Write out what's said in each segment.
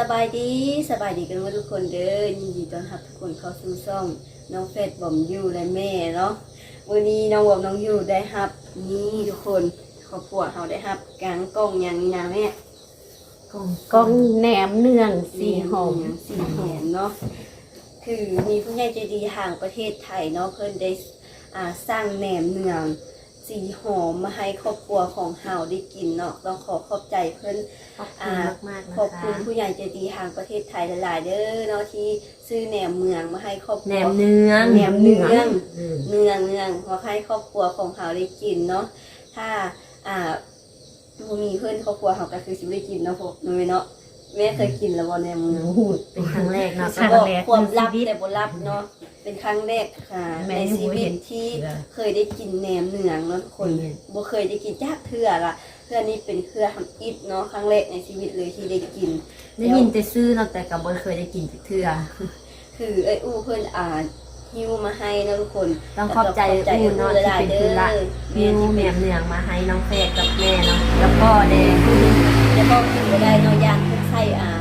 สบายดีสบายดีกันว่าทุกคนเด้อยินดีต้อนรับทุกคนเข้าสู่ช่องน้องเฟสบอมยูและแม่เนาะวันนี้น้องบอมน้องยูได้รับนี่ทุกคนครอบครัวเขาได้รับกางกล้องอย่างนี้นะแม่กองแหนมเนืองสีหอมสีหอมเนาะคือมีผู้ใหญ่ใจดีห่างประเทศไทยเนาะเพิ่นได้อ่าสร้างแหนมเนือง สีหอมมาให้ครอบครัวของเฮาได้กินเนาะต้องขอขอบใจเพิ่นขอบคุณมากๆนะขอบคุคะณผู้ใหญ่ใจดีทางประเทศไทยหลายๆเด้อเนาะที่ซื้อแหนมเมืองมาให้ครอบคแหนรัว มเนืองแหนมเนือง อืม เนืองเนืองมาให้ครอบครัวของเขาได้กินเนาะถ้าอ่าบ่มีเพื่อนครอบครัวเขาก็คือสิบ่ได้กินเนาะพวกนู้นเนาะ แม่เคยกินแล้วบ่แหนมเมืองหูดเป็นครั้งแรกเนาะแล้วก็ความลับแต่บ่ลับเนาะเป็นครั้งแรกค่ะแม่ในยังชีบ่วิเห็ตนที่เทื่อเคยได้กินแหนมเนืองเนาะทุกคนอืมบ่เคยได้กินจักเทื่อละเทื่อนี้เป็นเครือทำอิฐเนาะครั้งแรกในชีวิตเลยที่ได้กินได้ยินแต่ซื้อเนาะแต่กับบ่เคยได้กินจักเทื่อคือไอ้ยอู้เพิ่นอ่าฮิวมาให้นะทุกคนต้องขอบใจแล้วก็อู้เนาะที่หลายเป็นๆธุระแม่มิวที่แหนเป็นมเนืองมาให้น้องเฟกกับแม่เนาะแล้วก็แดงแล้วก็กินบ่ได้เนาะย่างเพิ่น ใส่อ่า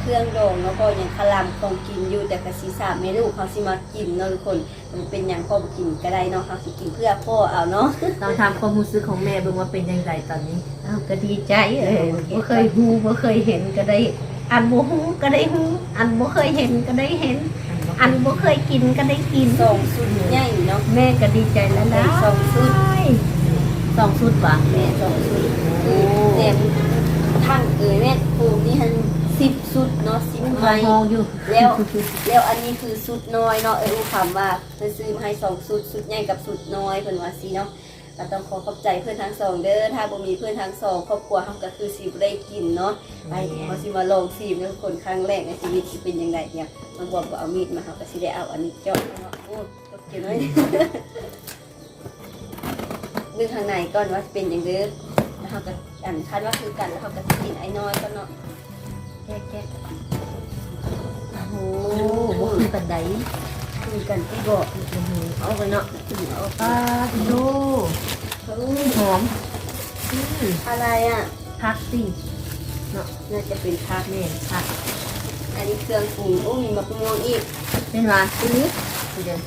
เครื่องดองแล้วก็ยังคลามของกินอยู่แต่ก็สิทราบแม่ลูกเขาสิมากินเนาะทุกคนมันเป็นหยังพ่อบ่กินก็ได้เนาะเขาสิกินเพื่อพ่อเอาเนาะต้องทำความรู้สึกของแม่เบิ่งว่าเป็นยังไงตอนนี้อ้าวก็ดีใจเออบ่เคยฮู้บ่เคยเห็นก็ได้ อันบ่ฮู้ก็ได้ฮู้อันบ่เคยเห็นก็ได้เห็น อันบ่เคยกินก็ได้กินสองสุดใหญ่เนาะแม่ก็ดีใจแล้วนะสองสุดสองชุดว่ะแม่สองสุดคือแหนมทั้ง เอ้ยแม่ปูนี่หัน10สุดเนาะ10มาไม้มองอยู่แล้วแล้วอันนี้คือสุดน้อยเนาะเออรู้คำว่าเพิ่นซื้อมาให้สองสุดสุดใหญ่กับสุดน้อยเพิ่นว่าสิเนาะก็ต้องขอขอบใจเพื่อนทั้งสองเด้อถ้าบ่มีเพื่อนทั้งสองครอบครัวเฮาก็คือสิบ่ได้กินเนาะไปเขาสิมาลองซีมเนาะทุกคนครั้งแรกในชีวิตสิเป็นยังไงเนี่ยมันบอกว่าเอามีดมาเฮาก็สิได้เอาอันนี้เจาะเนาะโอ้ตกใจน้อยดึงข้างในก่อนว่าสิเป็นยังเด้อแล้วเฮาก็ อันคาดว่าคือกันแล้วเฮาก็สิกินไอ้น้อยก็เนาะแกะๆโอ้โอ้โหบ่คือกันไดคือกันที่บอกเอาไปเนาะเอาปลาดูเฮ้ยหอมอืมอะไรอะพักสิน่าจะเป็นผักแม่พักอันนี้เครื่องปรุงโอ้มีมะม่วงอีกเป็นว่าอื้อเดี๋ยว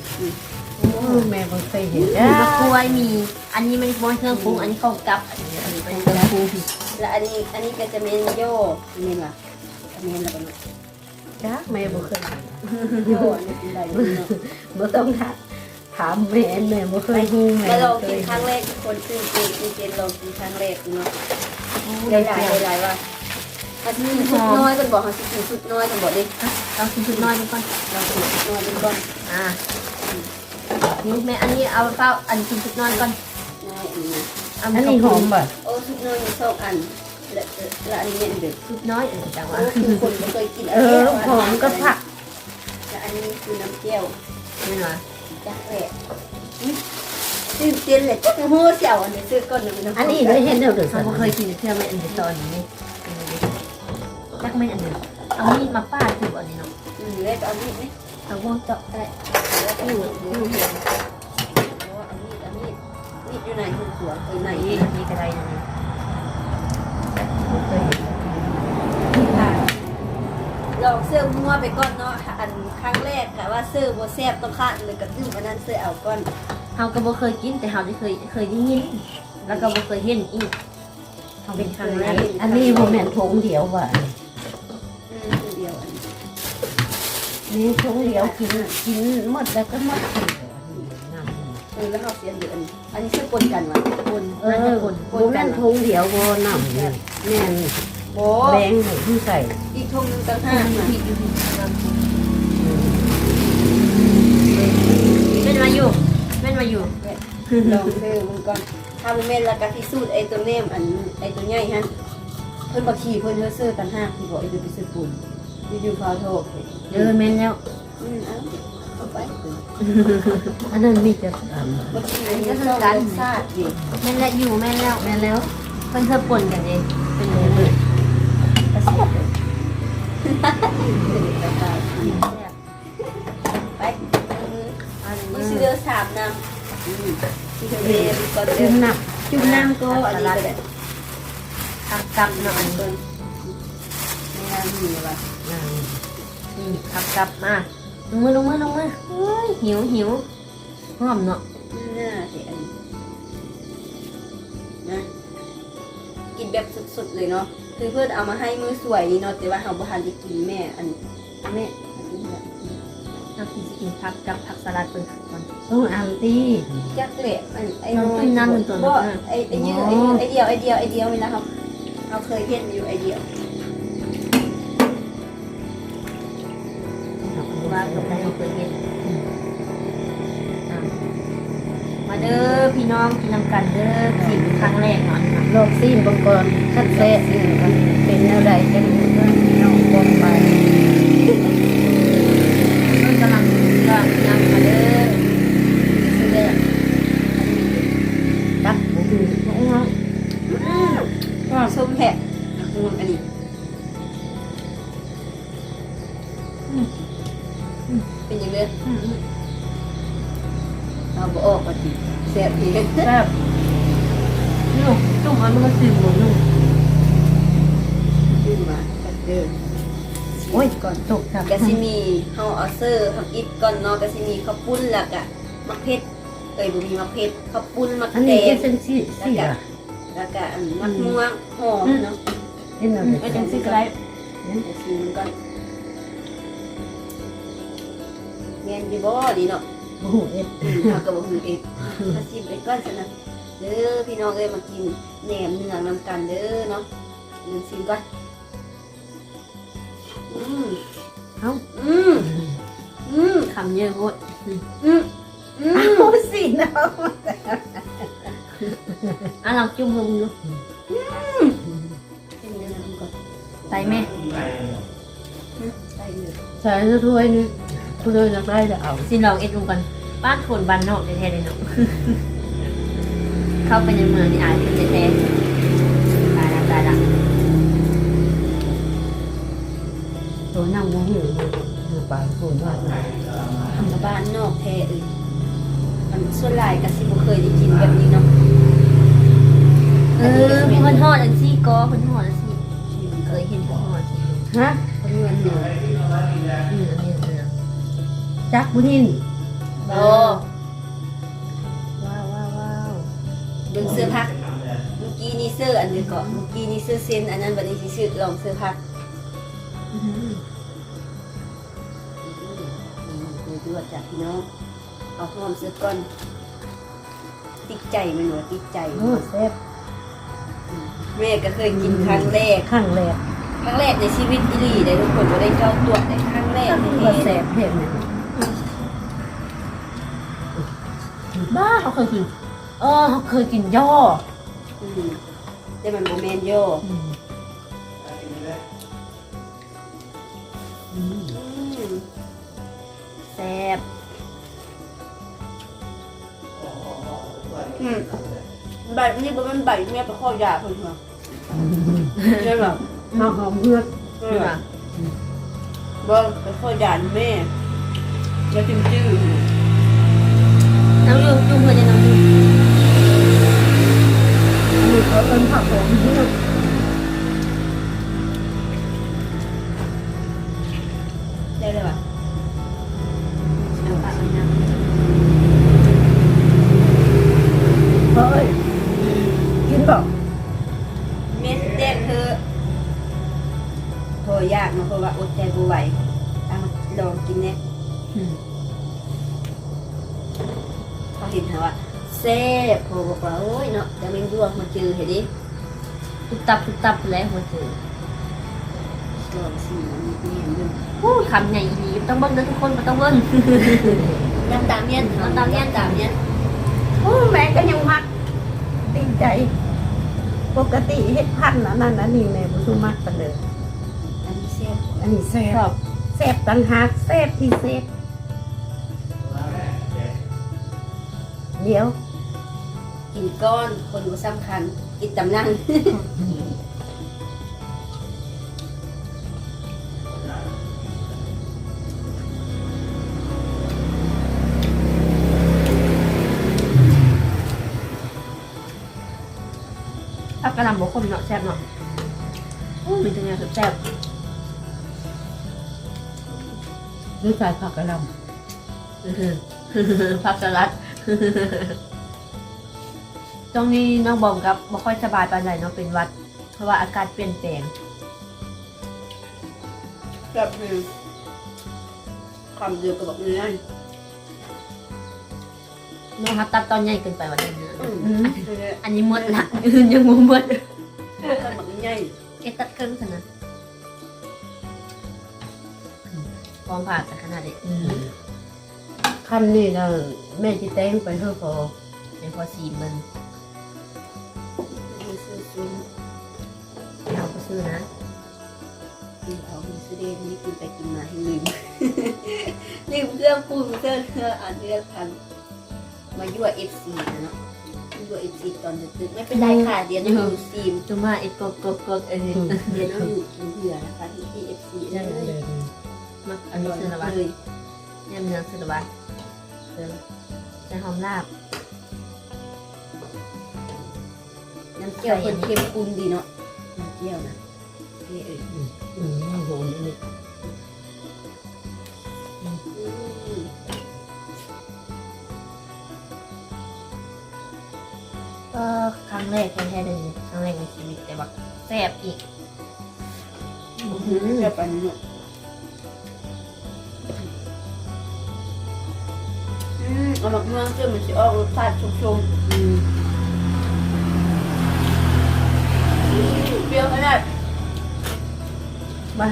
โอ้แม่บ่เคยเห็นมีจ้ามะกล้วยมี อันนี้มันบนเครื่องปรุงอันนี้ข้าวกับอันนี้อันนี้เป็นเครื่องปรุง แล้วอันนี้อันนี้ก็จะเมนโย่เมนล่ะเมนอะไรบ้างจ้าแม่บ่เคยเห็นโย่อันนี้เป็นอะไรเนาะบ่ต้องถามถามแม่แม่บ่เคยฮู้แม่มาลองเคกินยครั้งแรกทุกคนซึ่งเจนเจนลองกินครั้งแรกเนาะเดี๋หยวลายๆหลายๆว่าอันนี้สุดน้อยคนบอกเขาสิกินสุดน้อยคนบอกดิเรากินชุดน้อยดีก่อนเรากินสุดน้อยเป็นก้อนอ่านี่แม่อันนี้เอาเปล่าอันกินชุดน้อยก่อนน้อยอันนี้นะเาอันนี้หอมบ่โอ้ สุดน้อยมีสองอันและและอันนี้เมนเด็กชุดน้อยเออจังหวะโอ้คือคนไม่เคยกินเออหอมก็ผักและอันนี้คือน้ำเจียวนี่นะจักแหละตื่นเต้นเลยจักหัวเสียวอันนี้ซื้อก่อนหนึ่งอันนี้ได้เห็นเด้อเด้อเขาบ่เคยกินเที่ยวไม่อันเดียวตอนนี้จักไม่อันเดียวเอามีดมาป้าดคืออันนี้เนาะอืมแล้วเอามีดไหมเอาวงเจาะได้แล้วก็อยู่อยู่เห็นเอามีดเอามีดมีดอยู่ไหนคือหัวคือไหนนี่นี่ก็ได้นะ นี่ลองเสื้อมัวไปก่อนเนาะอันครั้งแรกค่ะว่าเสื้อโบแซบต้องคาดเลยกับซึ่งอันนั้นเสื้อเอาก่อนเฮาก็บ่เคยกินแต่เฮาได้เคยเคยได้ยินแล้วก็บ่เคยเห็นอีกเฮาเป็นครั้งแรกอันนี้บ่แม่นทงเดียวว่ะอืมคือเดียวอันนี้นี่ทงเดียวกินกินหมดแล้วก็หมดเออแล้วเขาเสียเดือนอันนี้ซื้อปนกันวะปนเออบ่แม่นทงเดียวบ่นำ แม่นโอ้แบงให้ผู้ใส่อีกทงหนึงต่างหากนะแม่นมาอยู่แม่นมาอยู่ลองซื้อมันก่อนถ้ามันแม่นแล้วก็ที่สูตรไอ้ตัวเนมอันไอ้ตัวใหญ่ฮะเพิ่นบอกขี่เพิ่นเธอซื้อต่างหากที่บอกไอ้เดี๋ยวไปซื้อปูนอยู่ๆพาโทรเออแม่นแล้ว อืมเอาเอาไปอันนั้นมีแต่อันบางทีอันนี้ก็คือการซาดดิแม่นแล้วอยู่แม่นแล้ว แม่นแล้ว เพิ่นเธอป่นกันเองเป็นเลยเลยกระสบไปนี่ซื้อเดือสามน้ำจุ่มน้ำจุ่มน้ำก็อันนี้ก็ได้ทักกับเนาะอันเพิ่นนี่นะางนี้เลยว่ะอ่านี่ขับกลับมาลงมือลงมือลงมือเฮ้ยหิวหิวหอมเนาะ กินแบบสุดๆเลยเนาะคือเพื่อนเอามาให้มือสวยนี่เนาะแต่ว่าเราบ่ทันได้กินแม่อันแม่อันนี้แบบเรากินสิกินผักกับผักสลัดเป็นก่อนต้องอันตี้จักเละอันไอ้น้องกินน้ำหนึ่งตัวนะบ่ไอ้ไอ้ยืดไอ้ยืดไอ้เดียวไอ้เดียวไอ้เดียวนี่นะครับเราเคยเห็นอยู่ไอ้เดียวว่ากับได้เราเคยเห็น เด้อพี่น้องกินน้ำกันเด้อสิเป็นครั้งแรกเนาะโลกซีนบางกรคัดแซ่นี่มันเป็นแนวใดกันน้องบนไปต้นกำลังก็ยังมาเด้อซื้อแรกจักบ่ฮู้น้องน้องส้มแหะงอันนี้เป็นยังไงอืม เราบ่ออกมาทีแซ่บทีแซ่บนี่ลูกจุ่มอันมันก็สิบหมูนุ่มขึ้นมากันเดินโอ้ยก่อนตกครับกะสิมีเฮาเอาเซอร์ทำอิฐก่อนเนาะกะสิมีข้าวปุ้นแล้วก็มะเพ็ดเอ้ยบ่มีมะเพ็ดข้าวปุ้นมะอันแตนี้งเป็นสิสิอะแล้วก็อันมะม่วงหอมเนาะเป็นแนวไอ้จังซี่ก็ได้กะสิมันก่อนแม่นอยู่บ่ดีเนาะ บ่ฮู้เอ็ดอืมเฮาก็บ่ฮู้เองกะสิไปก่อนซะนะเด้อพี่น้องเอ้ยมากินแหนมเนืองนํกันเด้อเนาะนึงซิมก่อนอืมเอ้าอืมอืมคำเยอะโคตรอืมอืมเอาสิเนาะอะลองจุ่มลงดูเป็นยังไงก่อนใส่แม่ใส่เลยใส่ถ้วยนี่ ถ้วยอยากได้จะเอาสิลองเอ็ดดูกันบ้านโคนบ้านนอกแท้ๆเลยเนาะเข้าไปในเมืองนี่อาจจะแท้ๆตายละตายละตัวนั่งบ่ฮู้อยู่ปานโคนว่าทำกับบ้านนอกแท้เอ้ยมันส่วนหลายก็สิบ่เคยได้กินแบบนี้เนาะเออเพิ่นห่อจังซี่ก็เพิ่นห่ จักบ่หินโอ้ว้าวว้าวว้าวเบิ่งเสื้อพัก เมื่อกี้นี่เสื้ออันนี้ก็เมื่อกี้นี่เสื้อเส้นอันนั้นบัดนี้สิซื้อลองเสื้อพักอื้อหือดูดูจ้ะพี่น้อง เอาหอมเสื้อก่อน ติดใจมันว่าติดใจ โอ้แซ่บแม่ก็เคยกินครั้งแรกครั้งแรกครั้งแรกในชีวิตอีหลีได้ทุกคนบ่ได้เข้าตรวจในครั้งแรกก็ในว่าชีวิตแซ่บเห็นไหม บ้าเขาเคยกิน เออเขาเคยกินย่ออืมแต่มันโมเมนโยอืมอืมแซ่บอืมใบนี่บ่แมันใบเมียไปข้อยาเพิ่นเหรอใช่หรอเอาหอมเฮือกใช่หรอบ่ไปข้อยาแม่แล้วจิ้มจื้อ น้ำยูจุ่มเพื่อนจะน้ำยูอันนี้เขาเป็นผักหอมเฮือกได้ กมันนะเฮ้ยกินบ่เม็ดเด็ดเธอโทรยากเนาะเพราะว่าอดใจบ่ไหวเอามาลองกินเนี่ยอืมเขาเห็นเหรอว่าแซ่บโทรบอกว่าโอ้ยเนาะจะเป็นยั่วมาจือเห็นดิตุบตับตุบตับแล้วหัวเจอลองสิมันมีเห็นอยู่อู้คำใหญ่อีหลีต้องเบิ้งเด้อทุกคนมาต้องเบิ้งน้ำตาเมียนน้ำตาเมียนตาเมียนโอ้แม่ก็ยังมักติดใจ ปกติเฮ็ดพันธุ์อันนั้นอันนี้แม่บ่ซุมักปานเด้ออันนี้แซ่บอันนี้แซ่ชอบบแซ่บต่างหากแซ่บที่แซ่บ เดี๋ยว กินก้อนคนก็สำคัญกินตำนั่งผักกระหล่ำบกคมเนาะแซ่บเนาะอู้มีตัวเนี้ยแซ่บด้วยสายผักกระหลผักสลัด ตรงนี้น้องบอมครับไม่ค่อยสบายปานใดเนาะเป็นหวัด เพราะว่าอากาศเปลี่ยนแปลงแบบคือความเดือดกับแบบเนื้อน้องฮับตัดตอนใหญ่เกินไปวันนี้นะอืมำอันนี้หมดละอื่นยังบ่หมดถ้าแบบใหญ่เอ็ดตัดครึ่งขนาดพร้อมผ่าแต่ขนาดเด็ก คันนี่นะแม่จิแต่งไปเถอะพอในพอสีมันมีซื้อซุ้มเราก็ซื้อนะกินเอามีซื้อเดนนี่กินไปกินมาให้ลืมลืมเครื่องปรุงเครื่องเครื่องอ่านเรื่องทันมายั่วเอฟซีนะเนาะยั่วเอฟซีตอนดึกๆไม่เป็นไรค่ะเดี๋ยวน้องอยู่ซีมจุมาเอ็ดกกกกกเอ้ยเดี๋ยวน้องอยู่กินเผื่อนะคะที่ที่เอฟซีนั่นเลยมักอันนี้ซื้อละวะเลยเนี่ยมันยังซื้อละ วะซื้อใส่หอมลาบ น้ำเจียวเป็นเข้มข้นดีเนาะน้ำเจียวนะเอ้ยเอ้ยอืมหอมอันนี้อืมก็ครั้งแรกแท้ๆเลยครั้งแรกในชีวิตแต่ว่าแซ่บอีก อืม แบบอันนี้เนาะ เอาหมักเมืองเชื่อมันจะออกรสชาติชมๆอืมเปรี้ยวขนาดบ้า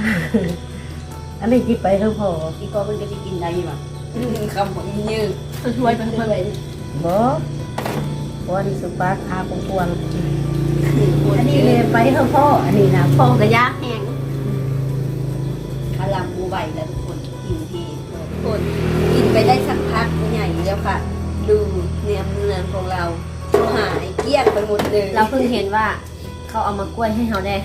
อันนี้ที่ไปเถอะพออีกก็มันก็จะกินได้ป่ะคำของยืดช่วยเพื่เพื่ออนนเลยบ่วันสุปาคาปงปวงอัอันนนี้นี้เลเลยยไปเถอะพ่ออันนี้นะพ่อกระยาก คนกินไปได้สักพักใหญ่แล้วค่ะ ดูเนื้อเมืองของเราหายเกลี้ยงไปหมดเลยเราเพิ่งเห็นว่าเขาเอามากล้วยให้เราได้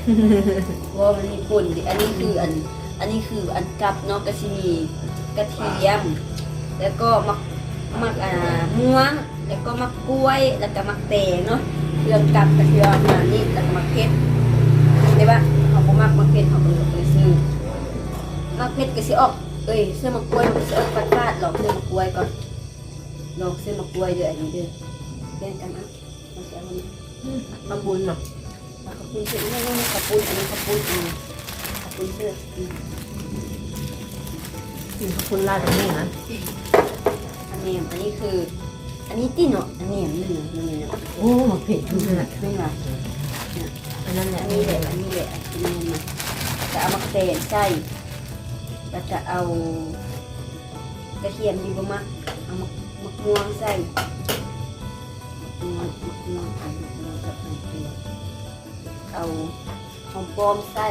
ว่ามันมีปุ่นดิอันนี้คืออัน อันนี้คืออันกับเนอกกระชิมีกระเทียม แล้วก็มักมักอ่าม่วง แล้วก็มักกล้วย แล้วก็มักแตงเนาะเครื่องกับกระเทียมมานี่แล้วก็มักเพชรได้ปะเขาบ่มักมักเพชรเขาก็เลยไปซื้อมักเพชรก็สิออก เอ้ยซื้อมักกล้วยมันก็สิออกฟาดฟาดๆลองซื้อมักกล้วยก่อนลองซื้อมักกล้วยเด้ออันนี้เด้อแบ่งกันนะมาใส่มันมาบุญเนาะมาขอบคุณซื้อนี่นี่ขอบคุณอันนี้ขอบคุณอันนี้ขอบคุณซื้ออืมกินขอบคุณลาดตรงนี้นะอันนี้อันนี้คือ อันนี้ตีเนาะอันนี้อันนี้เนาะอันนี้เนาะโอ้มาเผ็ดทุกขนาดไม่ว่าอันนั้นแหละอันนี้แหละอันนี้แหละอันนี้มาจะเอามะเขือใส่ แล้วจะเอากระเทียมดีกว่ามักเอามะมะม่วงใส่มะม่วงมะม่วงอันมะม่วงกับมะเขือเอาหอมป้อมใส่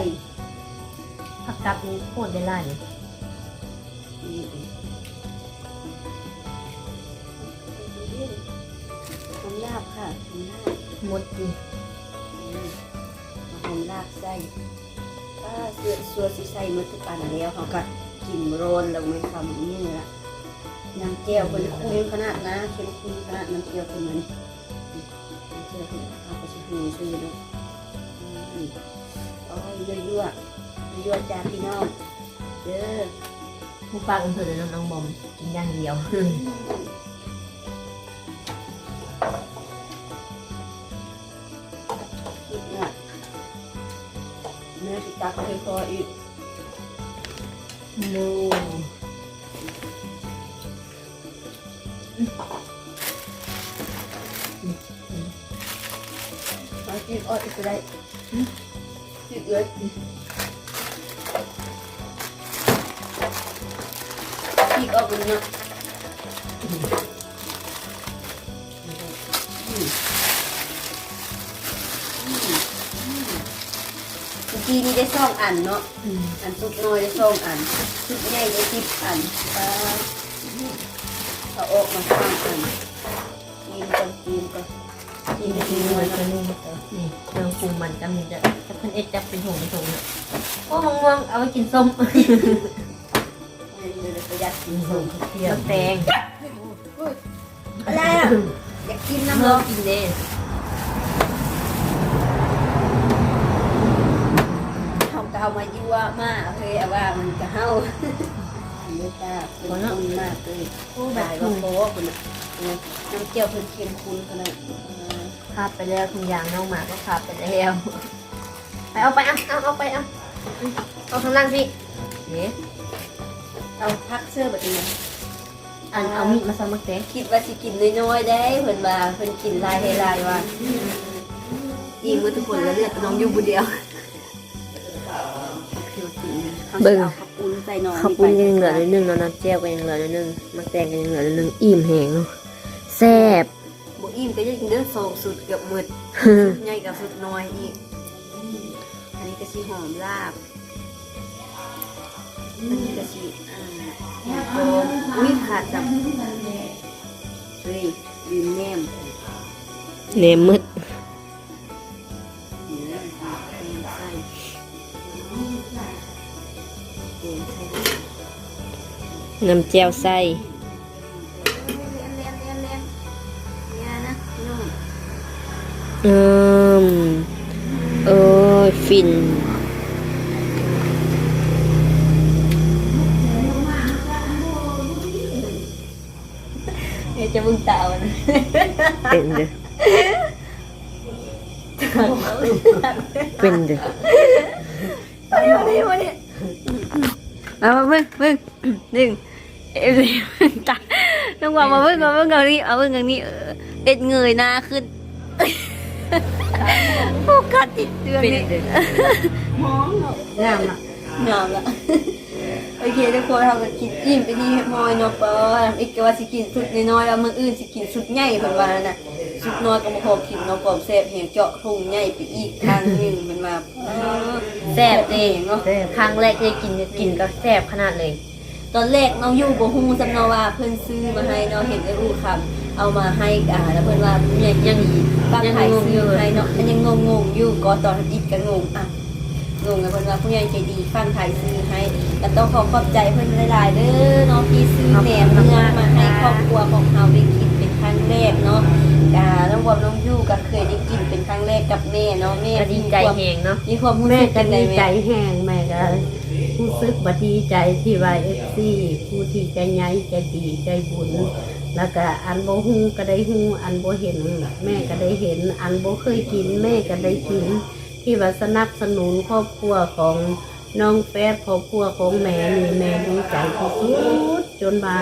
ผักกับนี้โคตรได้ไล่เลยนี่เองหอมลาบค่ะหอมลาบหมดดีหอมลากไส้ถ้า เสื้อสัวสิใส่มือทุกอันแล้วเขาก็กินโรนล้วไม่ทำนี่ละน้ำเจียวเป็นคุ้มขนาดนะเข้มข้นขนาดน้ำเจียวเป็นมันน้ำเจียวเป็นข้าวกระชิบหูซื้อเนาะอืมโอ้ยยั่วยั่วยั่วจ้าพี่น้องเด้อผู้ปากอำเภอเดินน้องบอมกินอย่างเดียว ติดตาก็ให้พออีกโนมากินอ้อยอีกก็ได้คิดเลยคิดออกเลยเนาะ กี้นี่ได้ซ่องอันเนาะอันสุดน้อยได้ซ่องอันสุดใหญ่ได้สิบอันป้าเอาออกมาสร้างอันกินก่อนกินก่อนกินนี่กินน้อยมันเนาะจะนี่นี่เครื่องปรุงมันก็มีจะถ้าเพิ่นเอ็ดจะเป็นถุงเป็นถุงเนี่ยโอ้มะม่วงเอาไว้กินส้มเดี๋ยวประหยัดกินส้มเทียมแตงอะไรอะอยากกินน้ำน้ำเหรเราอกินเด้ เขาก็เอามายั่วมาเฮ้ยเอาว่ามันจะเฮาด้วยจ้าเป็นคนมากเลยโอ้แบแบบบถุว่างโป๊ะคนน่ะเนี่ยน้ำเจียวเพิ่นเค็มคุ้นขนาดขาดไปแล้วทุกอย่างน้องหมาก็ขาดไปแล้วไปเอาไปเอาเอาเอาไปเอาเอาข้างล่างสิเนี่ยเอาพักเสื้อแบบนี้อันเอามีดมาซ้ำมาเตะคิดว่าสิกินน้อยๆได้เพิ่นว่าเพิ่นกินหลายให้หลายว่าอิ่มมื้อทุกคนแล้วเลือดน้องอยู่ผู้เดียว เบิ่งข้าวปุ้นใส่หน่อยข้าวปุ้นก็ยังเหลือนิดนึงเนาะน้ำแจ่วก็ยังเหลือนิดนึงมักแตงก็ยังเหลือนิดนึงอิ่มแหงเนาะแซ่บ บ่อิ่มก็ยังเด้อสองสุดเกือบหมดใหญ่กับสุดน้อยอีก อันนี้ก็สีหอมลาบ อันนี้ก็สีอ่าหอมอุ้ยขาดจับเฮ้ยลืมแนม เนมมืด น้ำแจ่วไส้เลี้ยงเลี้ยงเลี้ยงเเอ้ยจะมึงเต่านะเป็นเด้องว่ามาเพิ่งมาเพิ่งเอานี้เอาเพิ่งเอานี้เออเป็ดเงยหน้าขึ้นโฟกัสติดเดือนเป็นนี้เด้องามอะงามละโอเคทุกคนเราก็กินอิ่มไปที่มอยเนาะปออีกก็ว่าสิกินสุดน้อยๆแล้วมื้ออื่นสิกินสุดใหญ่เพิ่นว่าน่ะสุดน้อยก็บ่พอกินเนาะปอมแซ่บแหงเจาะทุ่งใหญ่ไปอีกทางนึงมันมาเออแซ่บเด้เนาะครั้งแรกที่กินกินก็แซ่บขนาดเลย ตอนแรกน้องอยู่บ่ฮู้สำเนาว่าเพิ่นซื้อมาให้เนาะเห็นได้รู้ครับเอามาให้อ่าแล้วเพิ่นว่ายังยังบางไทยซื้อให้เนาะมันยังงงๆอยู่ก็ตอนอีกก็งงอะงงแล้วเพิ่นว่าผู้ใหญ่ใจดีฟังไทยซื้อให้ก็ต้องขอขอบใจเพิ่นหลายๆเด้อเนาะที่ซื้อแหนมเนื้อมาให้ครอบครัวของเฮาได้กินเป็นครั้งแรกเนาะอ่าน้องบอมน้องยู่ก็เคยได้กินเป็นครั้งแรกกับแม่เนาะแม่ดีใจแหงเนาะมีความรู้แม่สึกก็จังไดดีแม่ใจแหงแม่ก็ รู้สึกว่าดีใจที่ว่าเอฟซีผู้ที่ใจใหญ่ใจดีใจบุญ แล้วก็อันโบฮูก็ได้ฮูอันโบเห็น แม่ก็ได้เห็น อันโบเคยกิน แม่ก็ได้กิน ที่ว่าสนับสนุนครอบครัวของน้องแฟดครอบครัวของแม่นี่แม่ดีใจที่สุดจนบา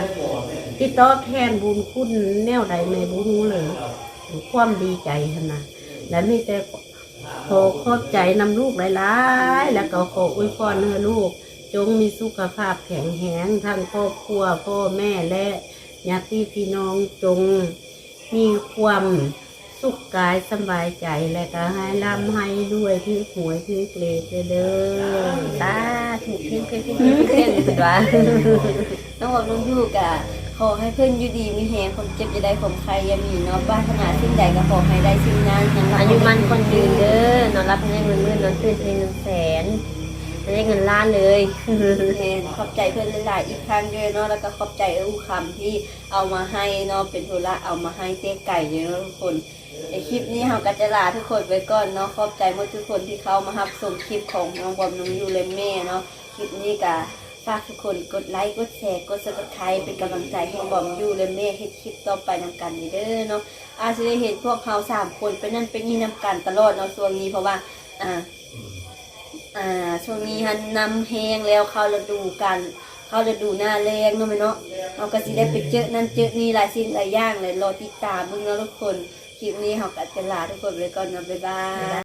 ที่ตอบแทนบุญคุณแนวใดแม่บุฮูเลยความดีใจขนาดและมีแต่ ขอขอบใจนำลูกหลายๆ แล้วก็ขออวยพรให้ลูก จงมีสุขภาพแข็งแรงทั้งครอบครัวพ่อแม่และญาติพี่น้องจงมีความสุขกายสบายใจและก็ให้ร่ำให้ด้วยที่หวยที่เกรดเด้อตาถูกเพ่งเพ่งเพ่งเพ่งเพ่งเป็นว่าน้องบอกน้องยูกะ ขอให้เพื่อนอยู่ดีมีแหงความเจ็บจะได้ความใครอยามีเนาะบ้านขนาดสิ่งใดก็ขอให้ได้สิ่งนั้นอย่างอายุมันคนยืนเด้อนอนรับให้ได้เงินหมื่นนอนตื่นให้เงินแสนให้ได้เงินล้านเลยแม่ขอบใจเพื่อนหลายๆอีกครั้งด้วยเนาะแล้วก็ขอบใจเอู้คำที่เอามาให้เนาะเป็นธุระเอามาให้เจ๊ไก่เนาะทุกคนในคลิปนี้เราก็จะลาทุกคนไปก่อนเนาะขอบใจหมดทุกคนที่เข้ามารับชมคลิปของน้องบอมน้องยูและแม่เนาะคลิปนี้ก็ ฝากทุกคนกดไลค์กดแชร์กดซับสไครป์เป็นกำลังใจให้บอมยูและแม่ให้คลิปต่อไปนำกันเด้อเนาะอาจจะได้เห็นพวกเขาสามคนเป็นนั่นเป็นนี่นำกันตลอดเนาะช่วงนี้เพราะว่าอ่าอ่าช่วงนี้ฮันนำแห้งแล้วเข้าฤดูกันเข้าฤดูหน้าแรงเนาะแม่เนาะเราก็สิได้ไปเจอนั่นเจอนี่หลายสิ่งหลายอย่างเลยรอติดตามมึงเนาะทุกคนคลิปนี้เขาก็จะลาทุกคนไปก่อนเนาะบ๊ายบาย